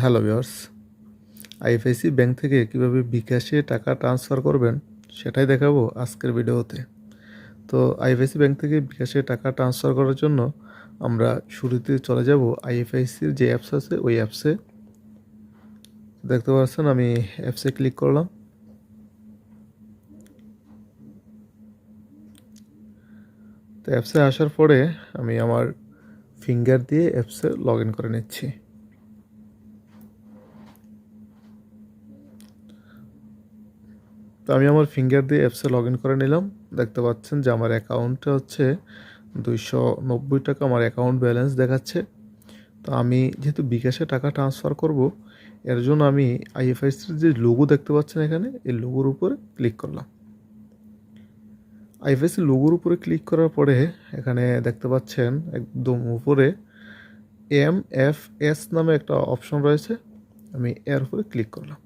Hello viewers IFIC bank থেকে কীভাবে বিকাশে টাকা ট্রান্সফার করবেন সেটাই দেখাবো আজকের ভিডিওতে। তো আইএফআইসি ব্যাংক থেকে বিকাশে টাকা ট্রান্সফার করার জন্য আমরা শুরুতে চলে যাব আইএফআইসির যে অ্যাপস আছে, ওই অ্যাপসে দেখতে পাচ্ছেন আমি অ্যাপসে ক্লিক করলাম। তো অ্যাপসে আসার পরে আমি আমার ফিঙ্গার দিয়ে অ্যাপসে লগ ইন করে নিচ্ছি। তো আমি আমার ফিঙ্গার দিয়ে অ্যাপসে লগ ইন করে নিলাম। দেখতে পাচ্ছেন যে আমার অ্যাকাউন্টটা হচ্ছে দুইশো নব্বই টাকা, আমার অ্যাকাউন্ট ব্যালেন্স দেখাচ্ছে। তো আমি যেহেতু বিকাশে টাকা ট্রান্সফার করব, এর জন্য আমি আইএফআইসির যে লোগো দেখতে পাচ্ছেন এখানে, এই লোগোর উপরে ক্লিক করলাম। আইএফআইসি লোগোর উপরে ক্লিক করার পরে এখানে দেখতে পাচ্ছেন একদম উপরে এম এফ এস নামে একটা অপশন রয়েছে। আমি এর উপরে ক্লিক করলাম।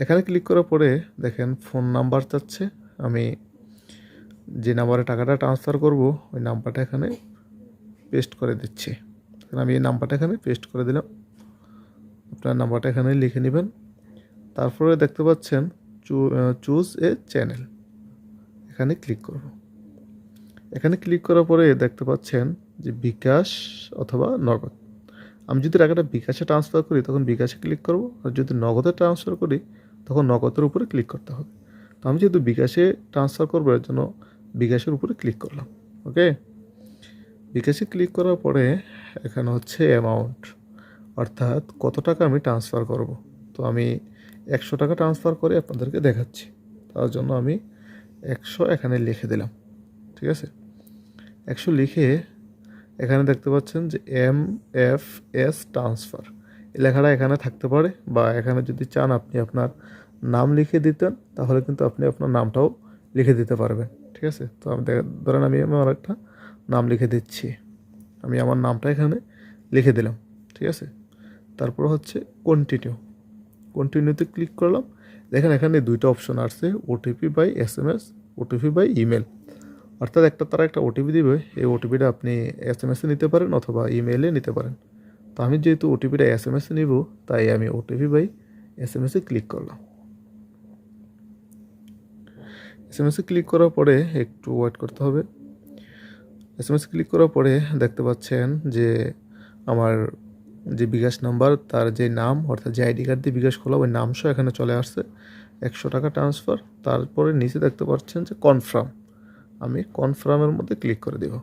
এখানে ক্লিক করার পরে দেখেন ফোন নাম্বার চাচ্ছে আমি যে নাম্বারে টাকাটা ট্রান্সফার করব, ওই নাম্বারটা এখানে পেস্ট করে দিচ্ছি। আমি এই নাম্বারটা এখানে পেস্ট করে দিলাম। আপনার নাম্বারটা এখানে লিখে নেবেন। তারপরে দেখতে পাচ্ছেন চুজ এ চ্যানেল এখানে ক্লিক করব। এখানে ক্লিক করার পরে দেখতে পাচ্ছেন যে বিকাশ অথবা নগদ। আমি যদি টাকাটা বিকাশে ট্রান্সফার করি, তখন বিকাশে ক্লিক করব। আর যদি নগদে ট্রান্সফার করি তখন নগদের উপরে ক্লিক করতে হবে। তো আমি যেহেতু বিকাশে ট্রান্সফার করব, এর জন্য বিকাশের উপরে ক্লিক করলাম ওকে বিকাশে ক্লিক করার পরে এখানে হচ্ছে অ্যামাউন্ট অর্থাৎ কত টাকা আমি ট্রান্সফার করব। তো আমি একশো টাকা ট্রান্সফার করে আপনাদেরকে দেখাচ্ছি। তার জন্য আমি একশো এখানে লিখে দিলাম, ঠিক আছে? একশো লিখে এখানে দেখতে পাচ্ছেন যে এম এফ এস ট্রান্সফার লেখাটা এখানে থাকতে পারে বা এখানে যদি চান আপনি আপনার নাম লিখে দিতেন, তাহলে কিন্তু আপনি আপনার নামটাও লিখে দিতে পারবেন। ঠিক আছে? তো আমি ধরেন আমি আমার একটা নাম লিখে দিচ্ছি। আমি আমার নামটা এখানে লিখে দিলাম। ঠিক আছে? তারপর হচ্ছে কন্টিনিউ কন্টিনিউতে ক্লিক করলাম। দেখেন এখানে দুইটা অপশন আসছে OTP by S M S OTP by email অর্থাৎ একটা তারা একটা ওটিপি দিবে। এই ওটিপিটা আপনি এস এম এসে নিতে পারেন অথবা ইমেলে নিতে পারেন। তো আমি যেহেতু ওটিপিটা এস এম এসে নিব, তাই আমি ওটিপি বাই এস এম এসে ক্লিক করলাম। এস এম এসে ক্লিক করার পরে একটু ওয়েট করতে হবে। এস এম এস ক্লিক করার পরে দেখতে পাচ্ছেন যে আমার যে বিকাশ নাম্বার, তার যে নাম, অর্থাৎ যে আইডি কার্ড দিয়ে বিকাশ খোলা, ওই নাম সহ এখানে চলে আসছে। একশো টাকা ট্রান্সফার তারপরে নিচে দেখতে পাচ্ছেন যে কনফার্ম আমি কনফার্মের মধ্যে ক্লিক করে দেব।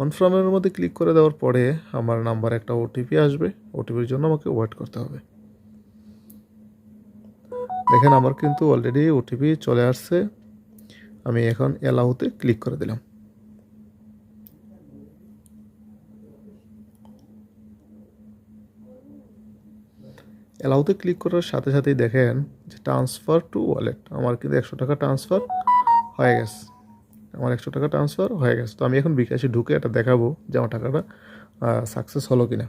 কনফার্মের মধ্যে ক্লিক করে দেওয়ার পরে আমার নাম্বার একটা ওটিপি আসবে। ওটিপির জন্য আমাকে ওয়েট করতে হবে। দেখেন আমার কিন্তু অলরেডি ওটিপি চলে আসছে। আমি এখন অ্যালাউতে ক্লিক করে দিলাম। অ্যালাউতে ক্লিক করার সাথে সাথেই দেখেন যে ট্রান্সফার টু ওয়ালেট আমার কিন্তু একশো টাকা ট্রান্সফার হয়ে গেছে। আমার একশো টাকা ট্রান্সফার হয়ে গেছে। তো আমি এখন বিকাশে ঢুকে এটা দেখাবো যে আমার টাকাটা সাকসেস হলো কি না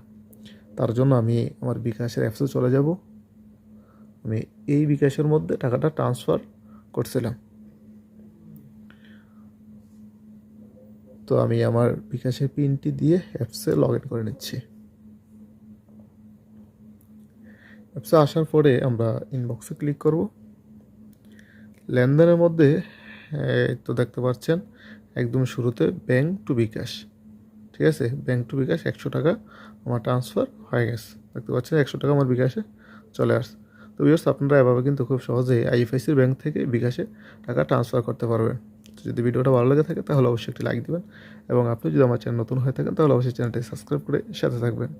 তার জন্য আমি আমার বিকাশের অ্যাপসে চলে যাব। আমি এই বিকাশের মধ্যে টাকাটা ট্রান্সফার করছিলাম। তো আমি আমার বিকাশের পিনটি দিয়ে অ্যাপসে লগ ইন করে নিচ্ছি। অ্যাপসে আসার পরে আমরা ইনবক্সে ক্লিক করব। লেনদেনের মধ্যে তো দেখতে পাচ্ছেন, একদম শুরুতে ব্যাংক টু বিকাশ, ঠিক আছে? ব্যাংক টু বিকাশ একশো টাকা আমার ট্রান্সফার হয়ে গেছে। দেখতে পাচ্ছেন, একশো টাকা আমার বিকাশে চলে আসছে। তো বিকাশ আপনারা এভাবে কিন্তু খুব সহজেই আইএফআইসির ব্যাংক থেকে বিকাশে টাকা ট্রান্সফার করতে পারবেন। যদি ভিডিওটা ভালো লেগে থাকে, তাহলে অবশ্যই একটি লাইক দেবেন এবং আপনি যদি আমার চ্যানেল নতুন হয়ে থাকেন, তাহলে অবশ্যই চ্যানেলটি সাবস্ক্রাইব করে সাথে থাকবেন।